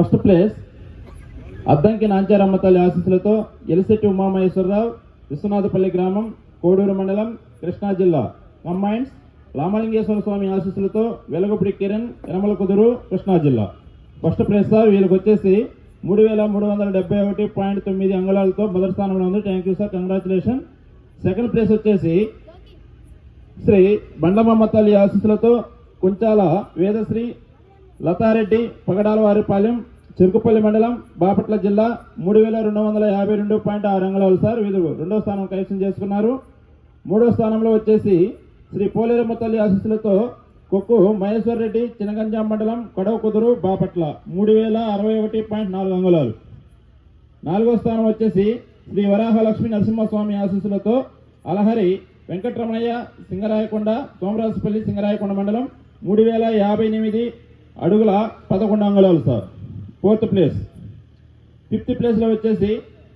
First place Addanki Nancharamma తల్లి ఆశీస్సులతో ఎలిసెట్టి ఉమామహేశ్వరరావు విశ్వనాథపల్లి గ్రామం కోడూరు మండలం కృష్ణా జిల్లా. కంబైన్స్ రామలింగేశ్వర స్వామి ఆశీస్సులతో వెలగపుడి కిరణ్ ఎనమల కుదురు కృష్ణా జిల్లా. ఫస్ట్ ప్లేస్ సార్ వీళ్ళకి వచ్చేసి మూడు వేల మూడు వందల డెబ్బై ఒకటి పాయింట్ తొమ్మిది అంగుళాలతో మొదటి స్థానంలో ఉంది. Thank you sir congratulation second place వచ్చేసి శ్రీ బండమమ్మ తల్లి ఆశీస్సులతో కుంచాల వేదశ్రీ లతారెడ్డి పగడాల వారిపాలెం చిరుకుపల్లి మండలం బాపట్ల జిల్లా మూడు వేల రెండు వందల యాభై రెండు పాయింట్ ఆరు అంగుళాలు సార్. వీరు రెండో స్థానం కైవసం చేసుకున్నారు. మూడో స్థానంలో వచ్చేసి శ్రీ పోలేరమ్మ తల్లి ఆశీస్సులతో కొక్కు మహేశ్వర్ రెడ్డి చినగంజాం మండలం కొడవ కుదురు బాపట్ల. మూడు వేల అరవై ఒకటి పాయింట్ నాలుగు అంగుళాలు నాలుగో స్థానం వచ్చేసి శ్రీ వరాహ లక్ష్మీ నరసింహస్వామి ఆశీస్సులతో అలహరి వెంకటరమణయ్య సింగరాయకొండ సోమరాజపల్లి సింగరాయకొండ మండలం మూడు వేల యాభై ఎనిమిది అడుగుల పదకొండు అంగుళాలు సార్. Fourth place. ఫిఫ్త్ ప్లేస్లో వచ్చేసి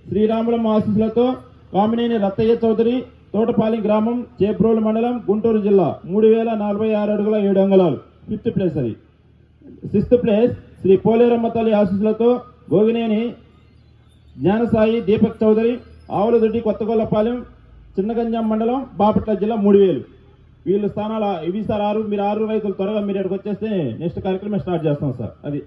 శ్రీరాములమ్మ ఆశీస్సులతో కామినేని రత్తయ్య చౌదరి తోటపాలెం గ్రామం చేప్రోలు మండలం గుంటూరు జిల్లా. మూడు వేల నలభై ఆరు అడుగుల ఏడు అంగళాలు ఫిఫ్త్ ప్లేస్ అది. సిక్స్త్ ప్లేస్ శ్రీ పోలేరమ్మ తల్లి ఆశీస్సులతో గోగినేని జ్ఞానసాయి దీపక్ చౌదరి ఆవులదొడ్డి కొత్తగొల్లపాలెం చిన్నగంజాం మండలం బాపట్ల జిల్లా మూడు వేలు. వీళ్ళు స్థానాల ఇవి సార్ ఆరు మీరు ఆరు రైతులు త్వరగా మీరు ఇక్కడికి వచ్చేస్తే నెక్స్ట్ కార్యక్రమం స్టార్ట్ చేస్తాం సార్. అది.